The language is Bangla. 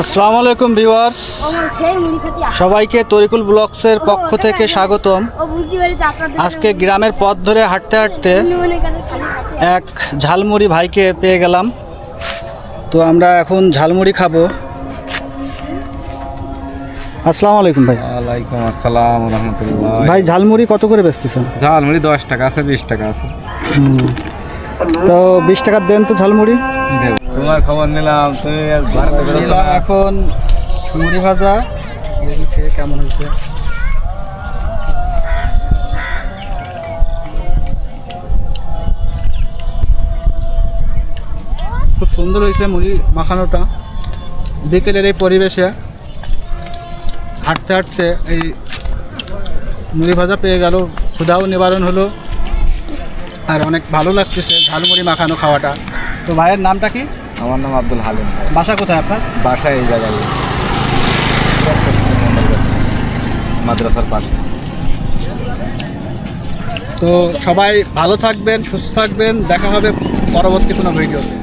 আসসালামু আলাইকুম ভিউয়ার্স। সবাইকে তরিকুল ব্লগসের পক্ষ থেকে স্বাগতম। আজকে গ্রামের পথ ধরে হাঁটতে হাঁটতে। এক ঝালমুড়ি ভাইকে পেয়ে গেলাম। তো আমরা এখন ঝালমুড়ি খাব। আসসালামু আলাইকুম ভাই। ওয়ালাইকুম আসসালাম রহমতুল্লাহ ভাই ঝালমুড়ি কত করে বেচতেছেন? ঝালমুড়ি দশ টাকা আছে বিশ টাকা আছে। তো বিশ টাকার দেন তো ঝালমুড়ি। দেব। তোমার খবর নিলাম তুমি। এখন মুড়ি ভাজা। দেখি খেয়ে কেমন হয়েছে। খুব সুন্দর হয়েছে মুড়ি মাখানোটা। বিকেলের এই পরিবেশে হাঁটতে হাঁটতে এই মুড়ি ভাজা পেয়ে গেল। ক্ষুধাও নিবারণ হলো। আর অনেক ভালো লাগতেছে ঝালমুড়ি মাখানো খাওয়াটা। তো ভাইয়ের নামটা কি? আমার নাম আব্দুল হালিম বাসা কোথায় আপনার? বাসা এই জায়গায়। মাদ্রাসার পাশে। তো সবাই ভালো থাকবেন সুস্থ থাকবেন। দেখা হবে পরবর্তী কোনো ভিডিওতে।